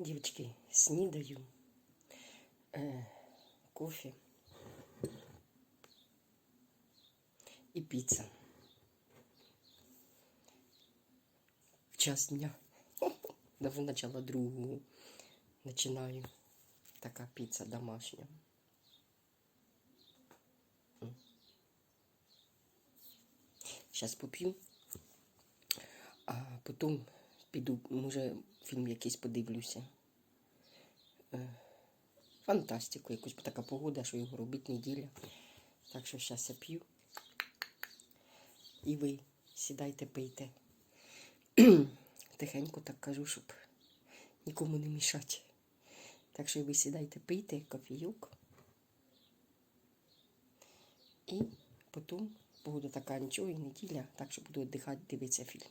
Дівчатки, снідаю, е, кофе і піца. В час дня. Даже начало другого. Начинаю. Така піца домашня. Зараз поп'ю, а потім піду, може, фільм якийсь подивлюся. Е, Фантастику якусь, така погода, що його робити неділя. Так що зараз я п'ю. І ви сідайте, пийте. Тихенько так кажу, щоб нікому не мішати. Так що ви сідайте, пийте кофійок. І потім погода така нічого і неділя, так що буду віддихати, дивитися фільм.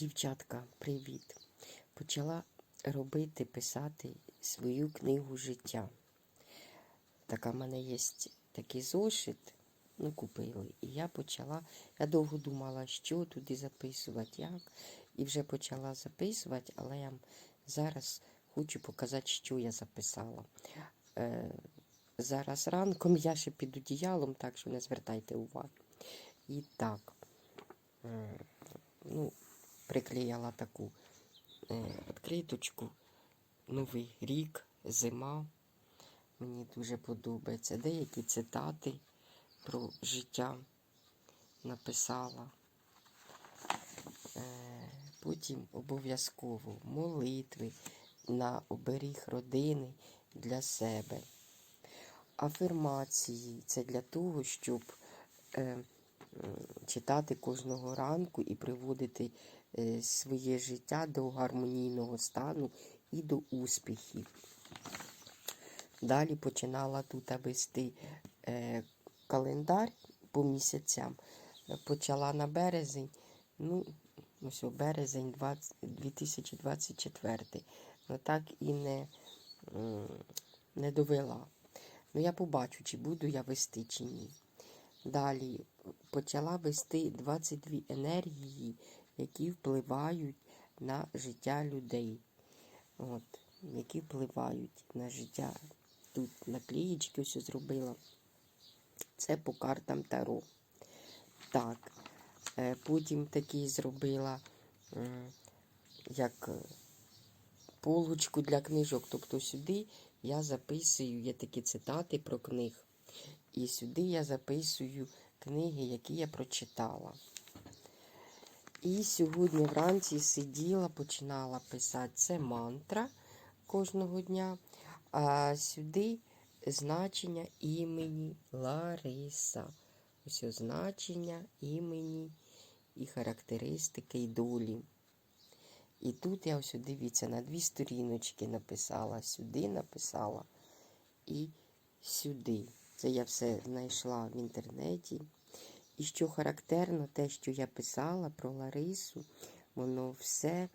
Дівчатка, привіт. Почала робити, писати свою книгу життя. Така в мене є такий зошит, ну, купили. І я почала, я довго думала, що туди записувати, як. І вже почала записувати, але я зараз хочу показати, що я записала. Е, зараз ранком я ще під одіялом, так що не звертайте уваги. І так. Ну, приклеїла таку е, відкриточку. Новий рік, зима. Мені дуже подобається. Деякі цитати про життя написала. Е, потім обов'язково молитви на оберіг родини для себе. Афірмації це для того, щоб е, читати кожного ранку і приводити своє життя до гармонійного стану і до успіхів. Далі починала тут вести е, календар по місяцям. Е, Почала на березень, ну, ось березень 20, 2024. Ну так і не, не довела. Ну, я побачу, чи буду я вести, чи ні. Далі почала вести 22 енергії, які впливають на життя людей. От, які впливають на життя. Тут наклеїчки ось зробила. Це по картам Таро. Так. Е, Потім такий зробила як е, полочку для книжок. Тобто сюди я записую, є такі цитати про книг. І сюди я записую книги, які я прочитала. І сьогодні вранці сиділа, починала писати це мантра кожного дня. А сюди значення імені Лариса. Ось значення імені і характеристики і долі. І тут я ось дивіться, на дві сторіночки написала, сюди написала і сюди. Це я все знайшла в інтернеті. І що характерно, те, що я писала про Ларису, воно все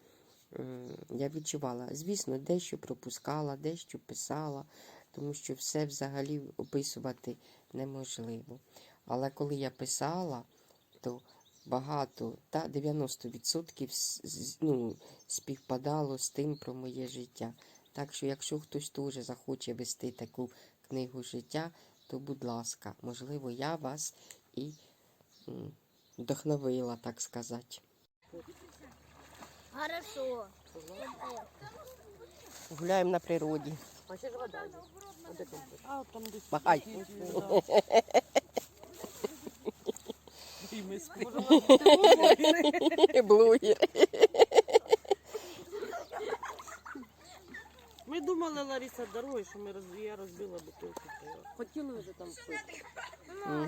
я відчувала. Звісно, дещо пропускала, дещо писала, тому що все взагалі описувати неможливо. Але коли я писала, то багато, та 90% ну, співпадало з тим про моє життя. Так що, якщо хтось теж захоче вести таку книгу життя, то будь ласка, можливо, я вас і вдохновила, так сказати. Хорошо. Гуляємо на природі. А ще ж вода. А там? Десь. Махай. І ми Блогер. Ми думали, Лариса, дорогою, що ми роз... я розбила бутилку. Хотіли вже там пити.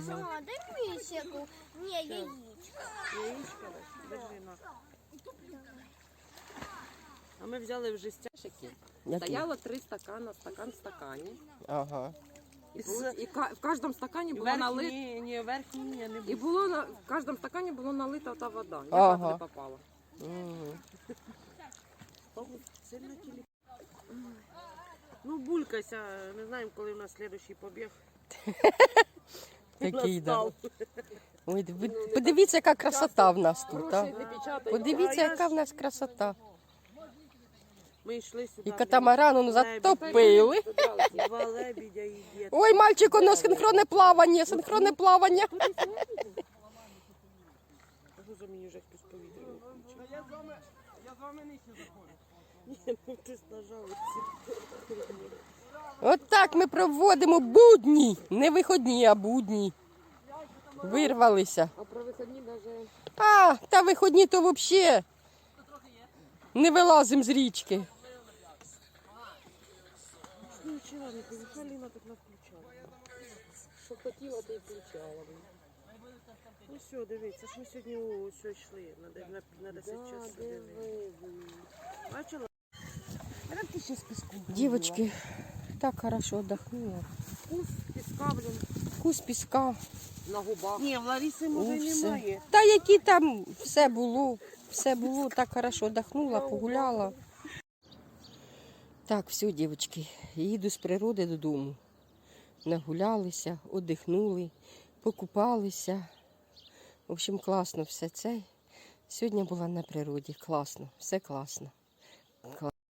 Сама, дай мне секу. Не, яичко. Яєчко, держи на. А ми взяли вже стяжики. Які? Стояло три стакана, стакан в стакані. Ага. І, Було- з- І ка- в кожному стакані було верх, налито. ні, ні, верхній ні, не І було на в кожному стакані було налита та вода. Яка Ага. туди попала. Мгм. Сильно тілі. Ну, булькайся, не знаємо, коли в нас слідуючий побіг. Такий, да. Ой, ви- подивіться, яка красота в нас тут. А? Подивіться, яка в нас красота. Ми йшли сюди. І катамаран он Лебідь. затопили. Два лебідя і дід. Ой, мальчик, у нас синхронне плавання, синхронне плавання. Гузо мені вже хтось повітря виключив. Я з вами, я з вами не Ні, ну ти ж нажав. От так ми проводимо будні. Не виходні, а будні. Вирвалися. А про вихідні навіть А, та виходні то взагалі. Не вилазимо з річки. Що хотіла, ти і включала. Ну все, дивіться, ж ми сьогодні ось йшли на, на, на 10 часу. диви. Бачила? Дівочки, так хорошо отдохнула. Вкус піска, блін, Вкус піска. на губах. Ні, в Ларіси може немає. Та які там все було, все було, так хорошо отдохнула, погуляла. Так, все, дівчатки, їду з природи додому. Нагулялися, одихнули, покупалися. В общем, класно все це. Сьогодні була на природі. Класно, все класно. Кла-